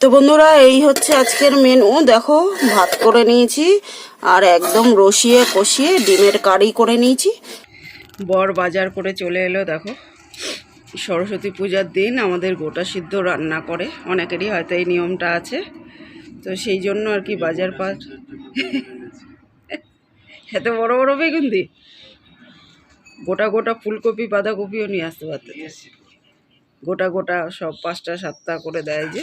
তো বন্ধুরা, এই হচ্ছে আজকের মেনু দেখো, ভাত করে নিয়েছি, আর একদম রসিয়ে কষিয়ে ডিমের কারি করে নিয়েছি। বর বাজার করে চলে এলো, দেখো। সরস্বতী পূজার দিন আমাদের গোটা সিদ্ধ রান্না করে। অনেকেরই হয়তো এই নিয়মটা আছে। তো সেই জন্য আর কি বাজার পাট এত বড় বড় বেগুন দি? গোটা গোটা ফুলকপি, বাঁধাকপিও নিয়ে আসতে পারতে। গোটা গোটা সব পাঁচটা সাতটা করে দেয় যে।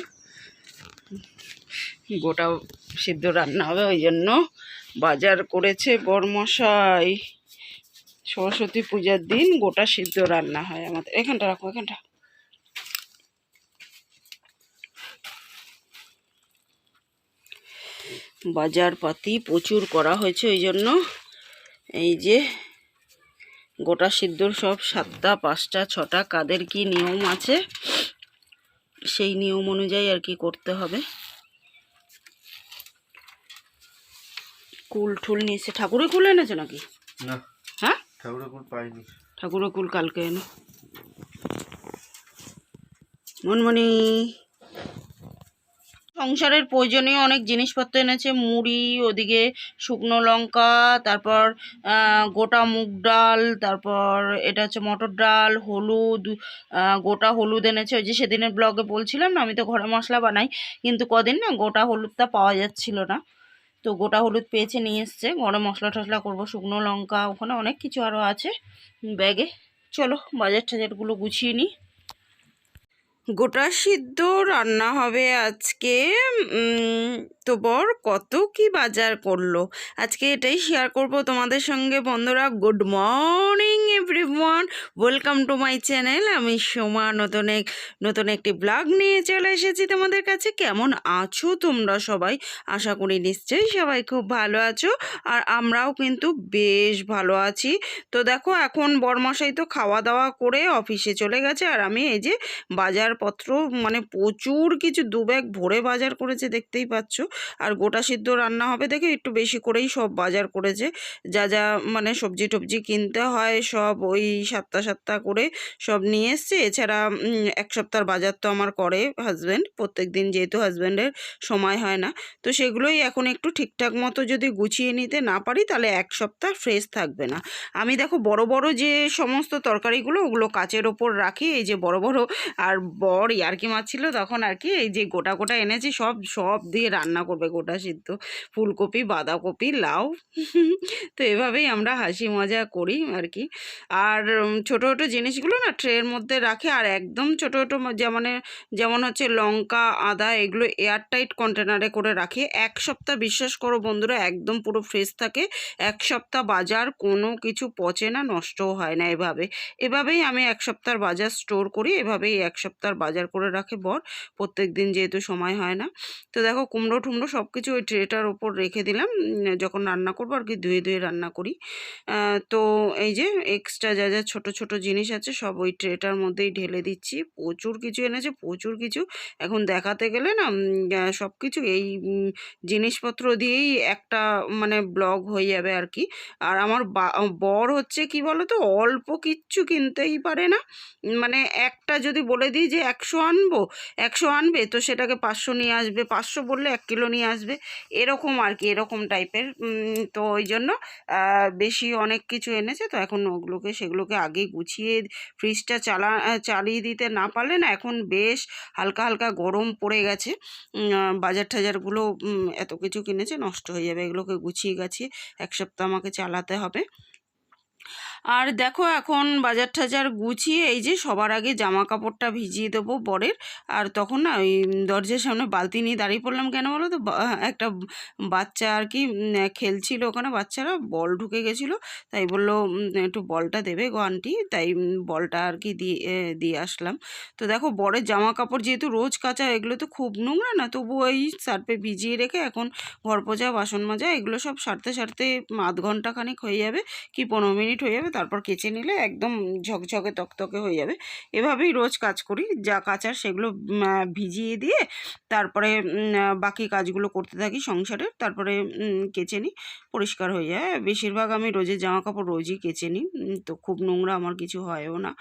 গোটা সিদ্ধ রান্না হবে, ওই জন্য বাজার করেছে বরমশাই। সরস্বতী পূজার দিন গোটা সিদ্ধ রান্না হয় আমাদের। এখানটা রাখো, এখানটা। বাজার পাতি প্রচুর করা হয়েছে, ওই জন্য এই যে গোটা সিদ্ধর সব সাতটা, পাঁচটা, ছটা, কাদের কি নিয়ম আছে, সেই নিয়ম অনুযায়ী আর কি করতে হবে। কুল ঠুল নিয়েছে ঠাকুরের কুল এনেছো নাকি? না। হ্যাঁ? ঠাকুরের পাইনি। ঠাকুরের কুল কালকে এনো। মনমণি। সংসারের প্রয়োজনীয় অনেক জিনিসপত্র এনেছে মুড়ি ওদিকে শুকনো লঙ্কা তারপর গোটা মুগ ডাল তারপর এটা হচ্ছে মটর ডাল হলুদ গোটা হলুদ এনেছে। ওই যে সেদিনের ব্লগে বলছিলাম না আমি তো ঘরে মশলা বানাই কিন্তু কদিন না গোটা হলুদটা পাওয়া যাচ্ছিল না। তো গোটা হলুদ পেয়েছে, নিয়ে এসছে। ঘরে মশলা টশলা করব, শুকনো লঙ্কা, ওখানে অনেক কিছু আরও আছে ব্যাগে। চলো, বাজার টাজারগুলো গুছিয়ে নিই। গোটা সিদ্ধ রান্না হবে আজকে তো বর কত কি বাজার করল? আজকে এটাই শেয়ার করব তোমাদের সঙ্গে। বন্ধুরা good morning everyone welcome to my channel আমি সোমা, নতুন এক, নতুন একটি ব্লগ নিয়ে চলে এসেছি তোমাদের কাছে। কেমন আছো তোমরা সবাই? আশা করি নিশ্চয়ই সবাই খুব ভালো আছো। আর আমরাও কিন্তু বেশ ভালো আছি। তো দেখো, এখন বরমশাই তো খাওয়া দাওয়া করে অফিসে চলে গেছে। আর আমি এই যে বাজারপত্র মানে প্রচুর কিছু দু ব্যাগ ভরে বাজার করেছে, দেখতেই পাচ্ছ। আর গোটা সিদ্ধ রান্না হবে দেখে একটু বেশি করেই সব বাজার করেছে। যা যা মানে সবজি টবজি কিনতে হয় সব ওই সাতটা সাতটা করে সব নিয়ে এসছে। এছাড়া এক সপ্তাহের বাজার তো আমার করে হাজব্যান্ড প্রত্যেক দিন যেহেতু হাজব্যান্ডের সময় হয় না। তো সেগুলোই এখন একটু ঠিকঠাক মতো যদি গুছিয়ে নিতে না পারি তাহলে এক সপ্তাহ ফ্রেশ থাকবে না। আমি দেখো বড় বড় যে সমস্ত তরকারিগুলো ওগুলো কাচের ওপর রাখি, এই যে বড় বড় আর বর ইয়ার্কি মারছিল তখন আর কি এই যে গোটা গোটা এনেছি সব সব দিয়ে রান্না করবে গোটা সিদ্ধ। ফুলকপি, বাঁধাকপি, লাউ। তো এভাবেই আমরা হাসি মজা করি আর কি। আর ছোটো ছোটো জিনিসগুলো না ট্রের মধ্যে রাখে আর একদম ছোটো ছোটো যেমন যেমন হচ্ছে লঙ্কা, আদা এগুলো এয়ারটাইট কন্টেনারে করে রাখে। এক সপ্তাহ বিশ্বাস করো বন্ধুরা, একদম পুরো ফ্রেশ থাকে। এক সপ্তাহ বাজার কোনো কিছু পচে না, নষ্টও হয় না এভাবে। এভাবেই আমি এক সপ্তাহের বাজার স্টোর করি, এভাবেই এক সপ্তাহ বাজার করে রাখে বর। প্রত্যেক দিন যেহেতু সময় হয় না। তো দেখো কুমড়ো টুমড়ো সব কিছু ওই ট্রেটার ওপর রেখে দিলাম। যখন রান্না করব আর কি ধুয়ে ধুয়ে রান্না করি। তো এই যে এক্সট্রা যা যা ছোট ছোট জিনিস আছে সব ওই ট্রেটার মধ্যেই ঢেলে দিচ্ছি। প্রচুর কিছু এনেছে, প্রচুর কিছু। এখন দেখাতে গেলে না সব কিছু এই জিনিসপত্র দিয়েই একটা মানে ব্লগ হয়ে যাবে আর কি। আর আমার বর হচ্ছে কি বলো তো অল্প কিচ্ছু কিনতেই পারে না। মানে একটা যদি বলে দিই যে একশো আনব, একশো আনবে তো সেটাকে পাঁচশো নিয়ে আসবে। পাঁচশো বললে এক কিলো নিয়ে আসবে। এরকম আর কি, এরকম টাইপের। তো ওই জন্য বেশি অনেক কিছু এনেছে। তো এখন ওগুলোকে, সেগুলোকে আগেই গুছিয়ে ফ্রিজটা চালা চালিয়ে দিতে না পারলে না, এখন বেশ হালকা হালকা গরম পড়ে গেছে। বাজার টাজারগুলো এত কিছু কিনেছে, নষ্ট হয়ে যাবে। এগুলোকে গুছিয়ে গাছিয়ে এক সপ্তাহ আমাকে চালাতে হবে। আর দেখো এখন বাজার টাজার গুছিয়ে এই যে সবার আগে জামা কাপড়টা ভিজিয়ে দেবো বরের। আর তখন না ওই দরজার সামনে বালতি নিয়ে দাঁড়িয়ে পড়লাম কেন বলো তো? একটা বাচ্চা আর কি খেলছিল ওখানে, বাচ্চারা বল ঢুকে গেছিল। তাই বলল একটু বলটা দেবে গো আন্টি। তাই বলটা আর কি দিয়ে দিয়ে আসলাম। তো দেখো বরের জামা কাপড় যেহেতু রোজ কাঁচা, এগুলো তো খুব নোংরা না? তবু ওই সার্ফে ভিজিয়ে রেখে এখন ঘর পোজা বাসন মাজা, এগুলো সব সারতে সারতে আধ ঘণ্টা খানিক হয়ে যাবে। কি পনেরো মিনিট হয়ে যাবে? তারপর কেচে নিলে একদম ঝকঝকে তকতকে হয়ে যাবে। এভাবেই রোজ কাজ করি, যা কাচার সেগুলো ভিজিয়ে দিয়ে তারপরে বাকি কাজগুলো করতে থাকি সংসারের তারপরে কেচে নিই, পরিষ্কার হয়ে যায়। বেশিরভাগ আমি রোজের জামা কাপড় রোজই কেচে নিই তো খুব নোংরা আমার কিছু হয়ও না।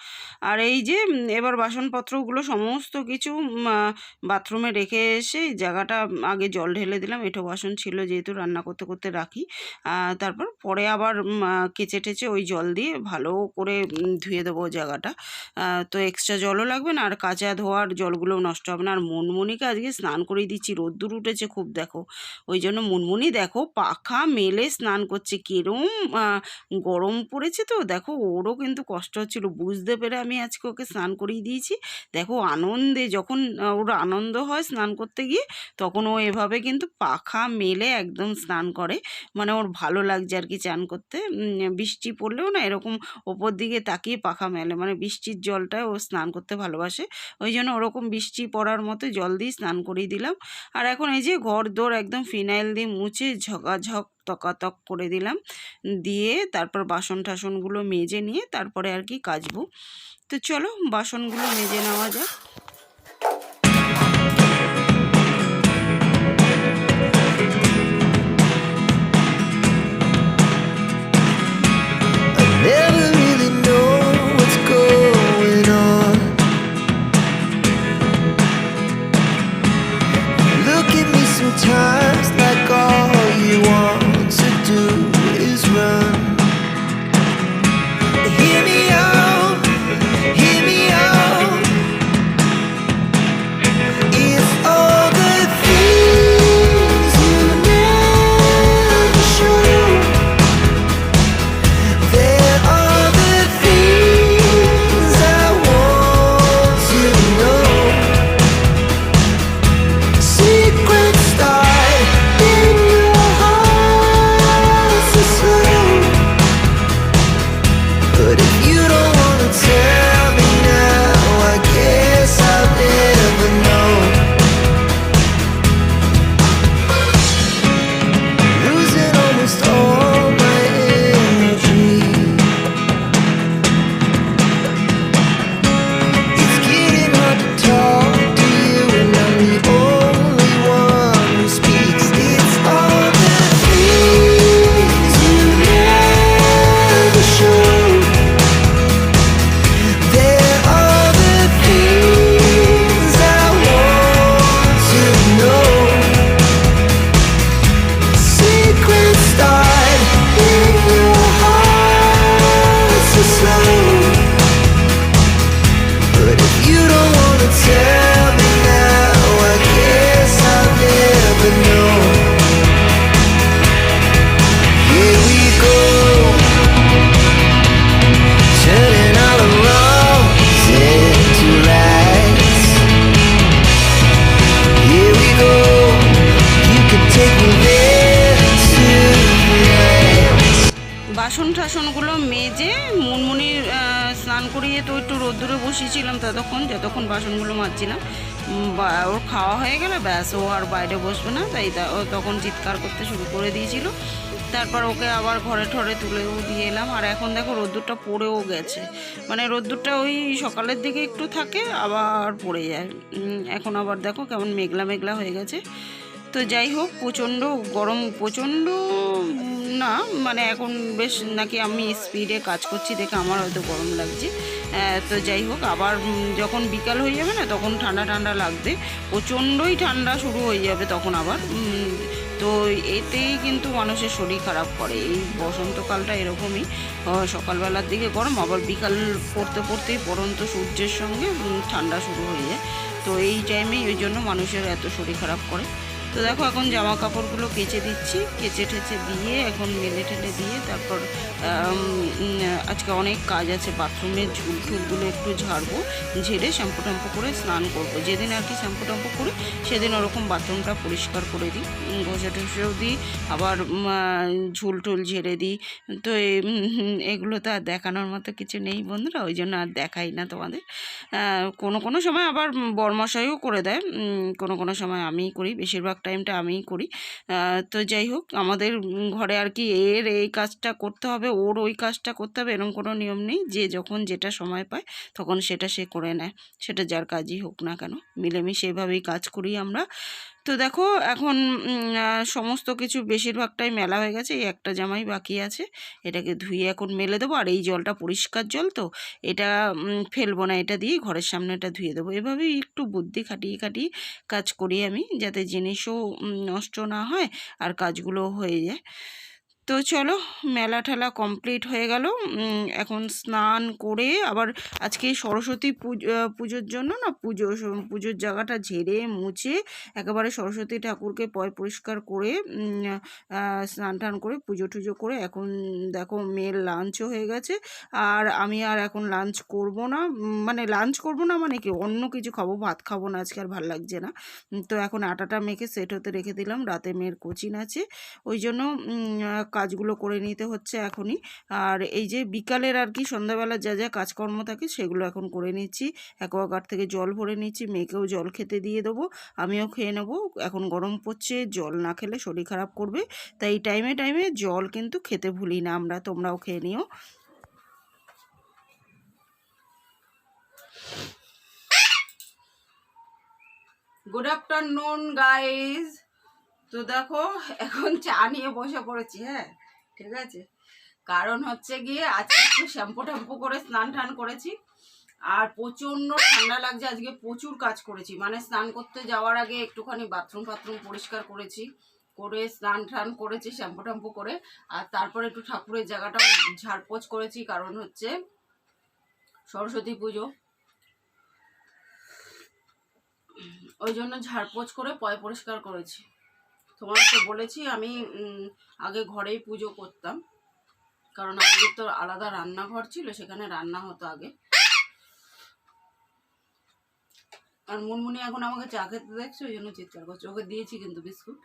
আর এই যে এবার বাসনপত্রগুলো সমস্ত কিছু বাথরুমে রেখে এসে জায়গাটা আগে জল ঢেলে দিলাম এঁটো বাসন ছিল যেহেতু রান্না করতে করতে রাখি। তারপর পরে আবার কেচে টেচে ওই জল দিয়ে ভালো করে ধুয়ে দেবো জায়গাটা। তো এক্সট্রা জলও লাগবে না, আর কাঁচা ধোয়ার জলগুলো নষ্ট হবে না। আর মুনমুনিকে আজকে স্নান করিয়ে দিচ্ছি, রোদ্দুর উঠেছে খুব দেখো। ওই জন্য মুনমুনি দেখো পাখা মেলে স্নান করছে, কিরম গরম পড়েছে তো। দেখো ওরও কিন্তু কষ্ট হচ্ছিল, বুঝতে পেরে আমি আজকে ওকে স্নান করিয়ে দিয়েছি। দেখো আনন্দে যখন ওর আনন্দ হয় স্নান করতে গিয়ে, তখন ও এভাবে কিন্তু পাখা মেলে একদম স্নান করে। মানে ওর ভালো লাগছে আর কি চান করতে। বৃষ্টি পড়লেও না এরকম ওপর দিকে তাকিয়ে পাখা মেলে। মানে বৃষ্টির জলটায় ও স্নান করতে ভালোবাসে। ওই জন্য ওরকম বৃষ্টি পড়ার মতো জল দিয়ে স্নান করিয়ে দিলাম। আর এখন এই যে ঘর দোর একদম ফিনাইল দিয়ে মুছে ঝকাঝক তকাতক করে দিলাম। দিয়ে তারপর বাসন টাসনগুলো মেজে নিয়ে তারপরে আর কি কাচবো। তো চলো বাসনগুলো মেজে নেওয়া যাক। বাসন টাসনগুলো মেজে মুনমুনির স্নান করিয়ে তো একটু রোদ্দুরে বসিয়েছিলাম ততক্ষণ, যতক্ষণ বাসনগুলো মাজছিলাম। ওর খাওয়া হয়ে গেলে ব্যাস, ও আর বাইরে বসবে না, তাই তখন চিৎকার করতে শুরু করে দিয়েছিল। তারপর ওকে আবার ঘরে ঠরে তুলেও দিয়ে এলাম। আর এখন দেখো রোদ্দুরটা পড়েও গেছে। মানে রোদ্দুরটা ওই সকালের দিকে একটু থাকে, আবার পড়ে যায়। এখন আবার দেখো কেমন মেঘলা মেঘলা হয়ে গেছে। তো যাই হোক, প্রচণ্ড গরম, প্রচণ্ড না মানে এখন বেশ নাকি আমি স্পিডে কাজ করছি দেখে আমার হয়তো গরম লাগছে। তো যাই হোক, আবার যখন বিকাল হয়ে যাবে না, তখন ঠান্ডা ঠান্ডা লাগবে। প্রচণ্ডই ঠান্ডা শুরু হয়ে যাবে তখন আবার। তো এতেই কিন্তু মানুষের শরীর খারাপ করে। এই বসন্তকালটা এরকমই। সকালবেলার দিকে গরম, আবার বিকাল পড়তে পড়তেই পরন্ত সূর্যের সঙ্গে ঠান্ডা শুরু হয়ে যায়। তো এই টাইমেই ওই জন্য মানুষের এত শরীর খারাপ করে। তো দেখো, এখন জামা কাপড়গুলো কেচে দিচ্ছি। কেচে ঠেচে দিয়ে, এখন মেলে ঠেলে দিয়ে তারপর আজকে অনেক কাজ আছে বাথরুম বাথরুমের ঝুল ঝুলগুলো একটু ঝাড়বো, ঝেড়ে শ্যাম্পু ট্যাম্পু করে স্নান করব। যেদিন আর কি শ্যাম্পু ট্যাম্পু করি, সেদিন ওরকম বাথরুমটা পরিষ্কার করে দিই। ঘষে টষেও দিই, আবার ঝুল টুল ঝেড়ে দিই। তো এগুলো তো আর দেখানোর মতো কিছু নেই বন্ধুরা, ওই জন্য আর দেখাই না তোমাদের। কোনো কোনো সময় আবার বরমশাইও করে দেয় কোনো কোনো সময় আমিই করি, বেশিরভাগ টাইমটা আমিই করি। তো যাই হোক, আমাদের ঘরে আর কি এর এই কাজটা করতে হবে, ওর ওই কাজটা করতে হবে এরকম কোনো নিয়ম নেই। যে যখন যেটা সময় পায়, তখন সেটা সে করে নেয়। সেটা যার কাজই হোক না কেন, মিলেমিশে এভাবেই কাজ করি আমরা। তো দেখো, এখন সমস্ত কিছু বেশিরভাগটাই মেলা হয়ে গেছে, এই একটা জামাই বাকি আছে। এটাকে ধুয়ে এখন মেলে দেবো, আর এই জলটা পরিষ্কার জল তো, এটা ফেলব না, এটা দিয়ে ঘরের সামনেটা ধুয়ে দেবো। এভাবেই একটু বুদ্ধি খাটিয়ে খাটিয়ে কাজ করি আমি, যাতে জিনিসও নষ্ট না হয়, আর কাজগুলো হয়ে যায়। তো চলো মেলা ঠেলা কমপ্লিট হয়ে গেল। এখন স্নান করে আবার আজকে সরস্বতী পুজো পুজোর জন্য না পুজো, পুজোর জায়গাটা ঝেড়ে মুছে একেবারে সরস্বতী ঠাকুরকে পয় পরিষ্কার করে স্নান টান করে পুজো টুজো করে এখন দেখো মেয়ের লাঞ্চও হয়ে গেছে। আর আমি আর এখন লাঞ্চ করব না মানে লাঞ্চ করব না মানে কি, অন্য কিছু খাব, ভাত খাব না, আজকে আর ভালো লাগছে না। তো এখন আটাটা মেখে সেট হতে রেখে দিলাম, রাতে মেয়ের কোচিং আছে। ওই জন্য কাজগুলো করে নিতে হচ্ছে এখনই। আর এই যে বিকালের আর কি সন্ধ্যাবেলা যা যা কাজকর্ম থাকে সেগুলো এখন করে নিচ্ছি। অ্যাকোয়াগার্ড থেকে জল ভরে নিচ্ছি, মেয়েকেও জল খেতে দিয়ে দেবো, আমিও খেয়ে নেব। এখন গরম পড়ছে, জল না খেলে শরীর খারাপ করবে। তাই টাইমে টাইমে জল কিন্তু খেতে ভুলি না আমরা, তোমরাও খেয়ে নিও। গুড আফটারনুন গাইজ তো দেখো, এখন চা নিয়ে বসে পড়েছি হ্যাঁ ঠিক আছে? কারণ হচ্ছে গিয়ে আজকে একটু শ্যাম্পু ট্যাম্পু করে স্নান টান করেছি, আর প্রচণ্ড ঠান্ডা লাগছে, আজকে প্রচুর কাজ করেছি। মানে স্নান করতে যাওয়ার আগে একটুখানি বাথরুম ফাথরুম পরিষ্কার করেছি, করে স্নান টান করেছি, শ্যাম্পু ট্যাম্পু করে, আর তারপরে একটু ঠাকুরের জায়গাটাও ঝাড়পোছ করেছি, কারণ হচ্ছে সরস্বতী পুজো। ওই জন্য ঝাড়পোছ করে পয় পরিষ্কার করেছি। তোমাকে বলেছি আমি আগে ঘরেই পুজো করতাম। কারণ আমাদের তো আলাদা রান্নাঘর ছিল, সেখানে রান্না হতো আগে। আর মুনমুনি এখন আমাকে চা খেতে দেখছে, ওই জন্য চিৎকার করছে। ওকে দিয়েছি কিন্তু বিস্কুট।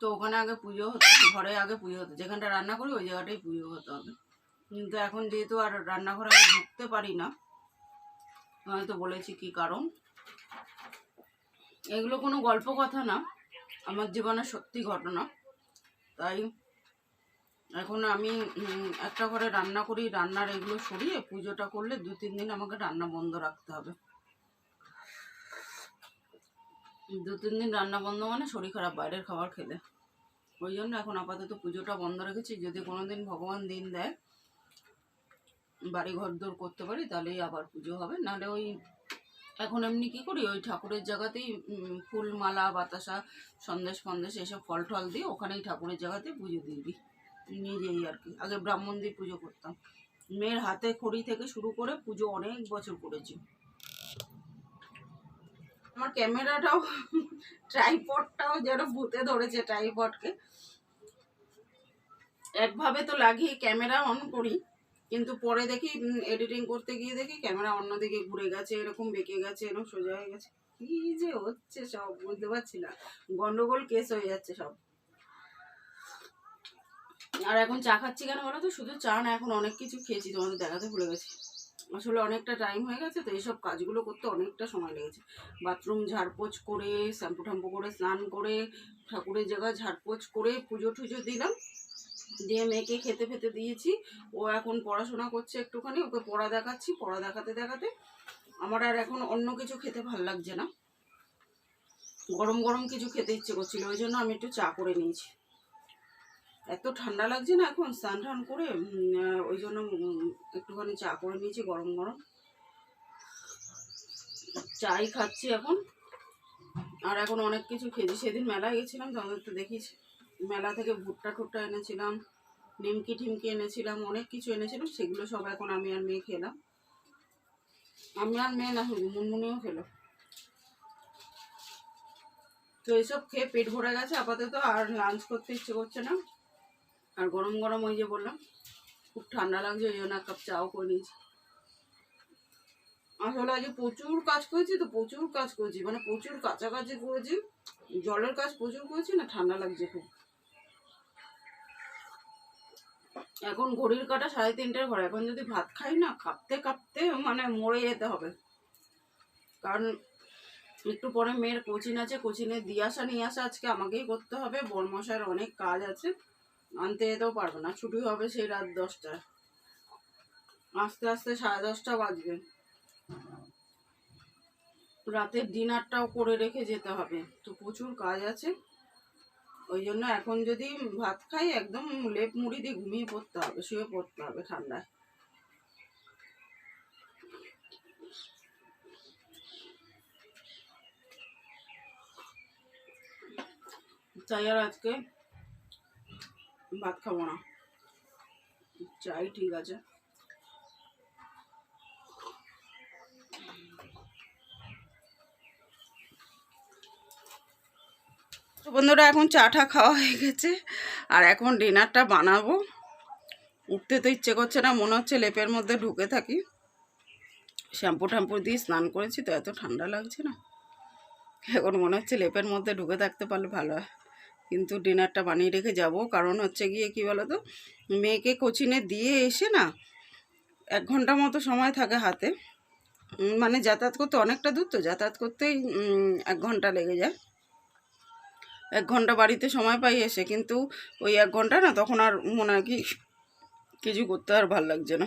তো ওখানে আগে পুজো হতো, ঘরে আগে পুজো হতো। যেখানটা রান্না করি, ওই জায়গাটাই পুজো হতো আগে। কিন্তু এখন যেহেতু আর রান্নাঘরে আমি ঢুকতে পারি না হয়তো বলেছি কি কারণ। এগুলো কোনো গল্প কথা না। আমার জীবনে সত্যি ঘটনা। তাই এখন আমি একটা ঘরে রান্না করি, রান্নার এগুলো সরিয়ে পুজোটা করলে দু তিন দিন আমাকে রান্না বন্ধ রাখতে হবে। দু তিন দিন রান্না বন্ধ মানে শরীর খারাপ, বাইরের খাবার খেলে। ওই জন্য এখন আপাতত পুজোটা বন্ধ রেখেছি। যদি কোনো দিন ভগবান দিন দেয় বাড়ি ঘর দৌড় করতে পারি, তাহলেই আবার পুজো হবে। নাহলে ওই এখন এমনি কি করি? ওই ঠাকুরের জায়গাতেই ফুল মালা বাতাসা, সন্দেশ ফন্দেশ এসব ফল টল দিয়ে ওখানেই ঠাকুরের জায়গাতেই পুজো দিয়ে দিই। নিজেই আর কি। আগে ব্রাহ্মণ দিয়ে পুজো করতাম। মেয়ের হাতে খড়ি থেকে শুরু করে পুজো অনেক বছর করেছি। আমার ক্যামেরাটাও, ট্রাইপডটাও যেন ভূতে ধরেছে ট্রাইপডকে। একভাবে তো লাগিয়ে ক্যামেরা অন করি। কিন্তু পরে দেখি এডিটিং করতে গিয়ে দেখি ক্যামেরা অন্যদিকে ঘুরে গেছে, এরকম বেঁকে গেছে, এরকম সোজা হয়ে গেছে। কি যে হচ্ছে সব, বুঝতে পারছি না। গন্ডগোল কেস হয়ে যাচ্ছে সব। আর এখন চা খাচ্ছি কেন বলো তো? শুধু চা না, এখন অনেক কিছু খেয়েছি, তোমাদের দেখাতে ভুলে গেছি। আসলে অনেকটা টাইম হয়ে গেছে তো, এইসব কাজগুলো করতে অনেকটা সময় লেগেছে। বাথরুম ঝাড়পোছ করে শ্যাম্পু ট্যাম্পু করে, স্নান করে, ঠাকুরের জায়গা ঝাড়পোছ করে পুজো টুজো দিলাম। দিয়ে মেয়েকে খেতে ফেতে দিয়েছি। ও এখন পড়াশোনা করছে একটুখানি, ওকে পড়া দেখাচ্ছি, পড়া দেখাতে দেখাতে। আমার আর এখন অন্য কিছু খেতে ভালো লাগছে না। গরম গরম কিছু খেতে ইচ্ছে করছিল, ওই জন্য আমি একটু চা করে নিয়েছি। এত ঠান্ডা লাগছে না এখন, স্নান টান করে ওই জন্য একটুখানি চা করে নিয়েছি গরম গরম। চাই খাচ্ছি এখন। আর এখন অনেক কিছু খেয়েছি, সেদিন মেলায় গেছিলাম, তোমাদের তো দেখিস মেলা থেকে ভুট্টা টুট্টা এনেছিলাম, নিমকি ঠিমকি এনেছিলাম, অনেক কিছু এনেছিলাম, সেগুলো সব এখন আমি আর মেয়ে খেলাম। আমি আর মেয়ে না শুধু মুনমুনিও খেলো। তো এইসব খেয়ে পেট ভরে গেছে, আপাতত আর লাঞ্চ করতে ইচ্ছে করছে না। আর গরম গরম ওই যে বললাম, খুব ঠান্ডা লাগছে, ওই জন্য এক কাপ চাও করে নিয়েছি। আসলে আজকে প্রচুর কাজ করেছি তো, প্রচুর কাজ করেছি মানে প্রচুর কাছাকাছি করেছি, জলের কাজ প্রচুর করেছি, না ঠান্ডা লাগছে খুব? এখন ঘড়ির কাটা সাড়ে তিনটের ঘরে। এখন যদি ভাত খাই না, কাঁপতে কাঁপতে মানে মরে যেতে হবে। কারণ একটু পরে মেয়ের কোচিং আছে কোচিংয়ে দিয়ে আসা, নিয়ে আসা আজকে আমাকেই করতে হবে। বরমশাইয়ের অনেক কাজ আছে, আনতে যেতেও পারব না। ছুটি হবে সেই রাত দশটায়। আস্তে আস্তে সাড়ে দশটা বাজবে। রাতের ডিনারটাও করে রেখে যেতে হবে। তো প্রচুর কাজ আছে। ওই জন্য এখন যদি ভাত খাই, একদম লেপ মুড়ি দিয়ে ঘুমিয়ে পড়তে হবে, শুয়ে পড়তে হবে ঠান্ডায়। তাই আর আজকে ভাত খাব না। চাই ঠিক আছে। তো বন্ধুরা, এখন চাটা খাওয়া হয়ে গেছে, আর এখন ডিনারটা বানাবো। উঠতে তো ইচ্ছে করছে না, মনে হচ্ছে লেপের মধ্যে ঢুকে থাকি। শ্যাম্পু ট্যাম্পু দিয়ে স্নান করেছি, তো এত ঠান্ডা লাগছে না। এখন মনে হচ্ছে লেপের মধ্যে ঢুকে থাকতে পারলে ভালো হয়। কিন্তু ডিনারটা বানিয়ে রেখে যাব, কারণ হচ্ছে গিয়ে কি বলো তো মেয়েকে কোচিনে দিয়ে এসে না এক ঘণ্টা মতো সময় থাকে হাতে। মানে যাতায়াত করতে অনেকটা দূর তো, যাতায়াত করতেই এক ঘণ্টা লেগে যায়। এক ঘণ্টা বাড়িতে সময় পাই এসে, কিন্তু ওই এক ঘণ্টা না তখন আর মনে হয় কি কিছু করতে আর ভালো লাগছে না।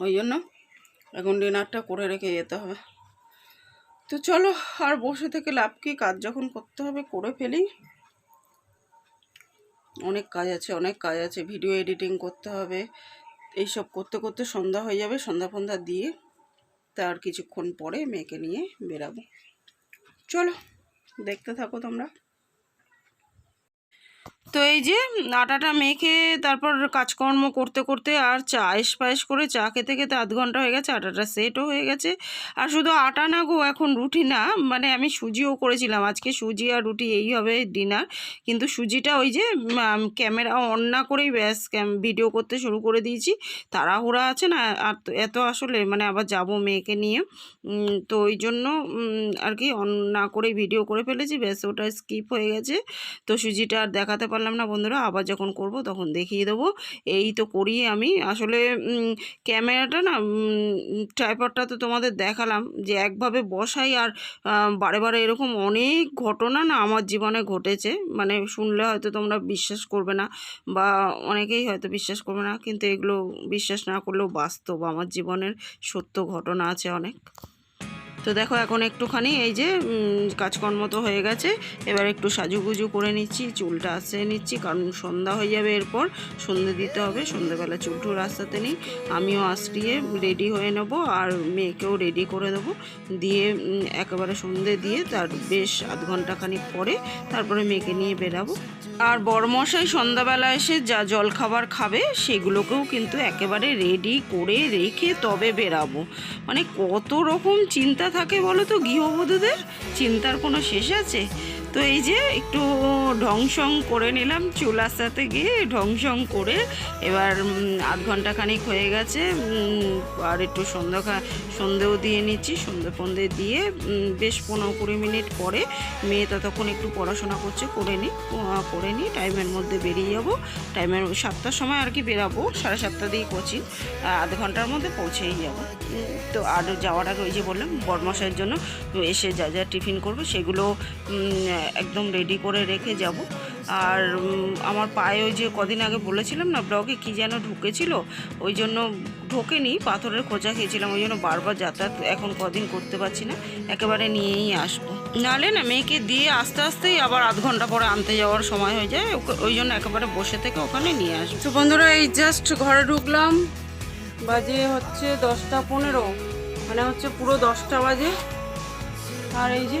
ওই জন্য এখন ডিনারটা করে রেখে যেতে হবে। তো চলো, আর বসে থেকে লাভ কি? কাজ যখন করতে হবে করে ফেলি। অনেক কাজ আছে, অনেক কাজ আছে। ভিডিও এডিটিং করতে হবে। এইসব করতে করতে সন্ধ্যা হয়ে যাবে, সন্ধ্যা ফন্ধ্যা দিয়ে তার কিছুক্ষণ পরে মেয়েকে নিয়ে বেরাবো। চলো। দেখতে থাকো তোমরা। তো এই যে আটাটা মেখে তারপর কাজকর্ম করতে করতে আর চা পায়েস করে চা খেতে খেতে আধ ঘণ্টা হয়ে গেছে, আটাটা সেটও হয়ে গেছে। আর শুধু আটা না গো, এখন রুটি না মানে আমি সুজিও করেছিলাম। আজকে সুজি আর রুটি এই হবে ডিনার কিন্তু সুজিটা ওই যে ক্যামেরা অন না করেই ব্যাস ভিডিও করতে শুরু করে দিয়েছি। তাড়াহুড়া আছে না, আর এত আসলে মানে আবার যাব মেয়েকে নিয়ে। তো ওই জন্য আর কি অন না করেই ভিডিও করে ফেলেছি, ব্যাস ওটা স্কিপ হয়ে গেছে। তো সুজিটা আর দেখাতে পারলাম না বন্ধুরা, আবার যখন করব তখন দেখিয়ে দেবো। এই তো করি আমি। আসলে ক্যামেরাটা না ট্রাইপডটা তো তোমাদের দেখালাম যে একভাবে বসাই আর বারে বারে এরকম অনেক ঘটনা না আমার জীবনে ঘটেছে। মানে শুনলে হয়তো তোমরা বিশ্বাস করবে না বা অনেকেই হয়তো বিশ্বাস করবে না, কিন্তু এগুলো বিশ্বাস না করলেও বাস্তব আমার জীবনের সত্য ঘটনা আছে অনেক। তো দেখো এখন একটুখানি এই যে কাজকর্ম তো হয়ে গেছে। এবার একটু সাজুগুজু করে নিচ্ছি, চুলটা আসতে নিচ্ছি, কারণ সন্ধ্যা হয়ে যাবে এরপর সন্ধে দিতে হবে সন্ধ্যেবেলা চুল টুল আসতে নেই। আমিও আসটিয়ে রেডি হয়ে নেব আর মেয়েকেও রেডি করে দেবো। দিয়ে একেবারে সন্ধে দিয়ে তার বেশ আধ ঘণ্টা খানিক পরে তারপরে মেয়েকে নিয়ে বেরাবো। আর বড়মশাই সন্ধ্যাবেলা এসে যা জলখাবার খাবে সেগুলোকেও কিন্তু একেবারে রেডি করে রেখে তবে বেরাবো। মানে কত রকম চিন্তা থাকে বলো তো গৃহবধূদের? চিন্তার কোনো শেষ আছে? তো এই যে একটু ঢংসং করে নিলাম, চুল আসাতে গিয়ে ঢংসং করে এবার আধ ঘণ্টা খানিক হয়ে গেছে আর একটু সন্ধ্যা সন্ধেও দিয়ে নিচ্ছি, সন্ধে ফন্ধে দিয়ে বেশ পনেরো কুড়ি মিনিট পরে মেয়ে ততক্ষণ একটু পড়াশোনা করছে, করে নিই করে নিই টাইমের মধ্যে বেরিয়ে যাব, টাইমের সাতটার সময় আর কি বেরাবো, সাড়ে সাতটা দিয়ে কোচিং আধ ঘণ্টার মধ্যে পৌঁছেই যাব তো আর যাওয়ার আগে ওই যে বললাম, বরমশাইয়ের জন্য এসে যা যা টিফিন করবে সেগুলো একদম রেডি করে রেখে যাব। আর আমার পায়ে ওই যে কদিন আগে বলেছিলাম না, ব্লগে কি যেন ঢুকেছিল, ওই জন্য ঢোকেনি, পাথরের খোঁজা খেয়েছিলাম, ওই জন্য বারবার যাতায়াত এখন কদিন করতে পারছি না, একেবারে নিয়েই আসব। নাহলে না, মেয়েকে দিয়ে আস্তে আস্তেই আবার আধ ঘণ্টা পরে আনতে যাওয়ার সময় হয়ে যায় ওই জন্য একেবারে বসে থেকে ওখানে নিয়ে আসব। তো বন্ধুরা, এই জাস্ট ঘরে ঢুকলাম, বাজে হচ্ছে দশটা পনেরো মানে হচ্ছে পুরো দশটা বাজে। আর এই যে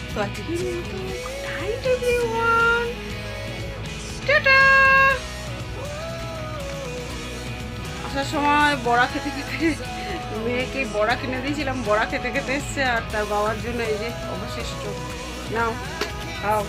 দিও তো আজকের মতো নাইট এভরিওয়ান টাটা আসার সময় বড়া খেতে খেতে মেয়েকে বড়া কিনে দিয়েছিলাম। বড়া খেতে খেতে এসছে আর তার বাবার জন্য এই যে অবশিষ্ট। নাও খাও।